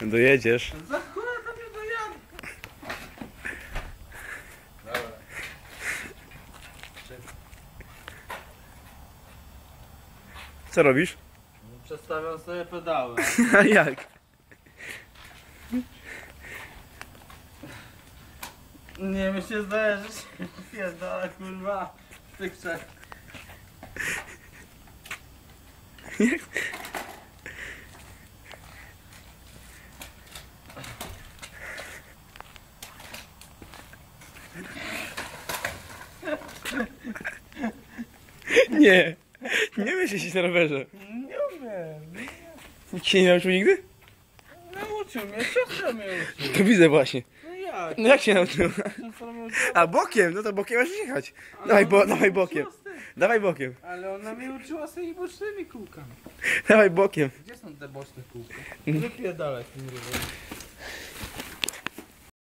Dojedziesz. Za chuj to mnie dojadę. Dobra. Co robisz? Przestawiam sobie pedały. A jak? Nie, mi się zdaje, że się pierdolę, kurwa. w Tych trzech. Nie. Nie umiesz jeździć na rowerze. Nie umiem. Nikt się nie nauczył nigdy? Nauczył mnie, siostra mnie uczyła. To widzę właśnie. No jak? No jak się nauczył? Siostra mnie uczyła. A bokiem, no to bokiem masz jechać. Ale Dawaj, ona bo, mnie dawaj uczyła bokiem. z tym. Dawaj bokiem. Ale ona mnie uczyła z tymi bocznymi kółkami. Dawaj bokiem. Gdzie są te boczne kółka? Wypierdalać tym rowerem.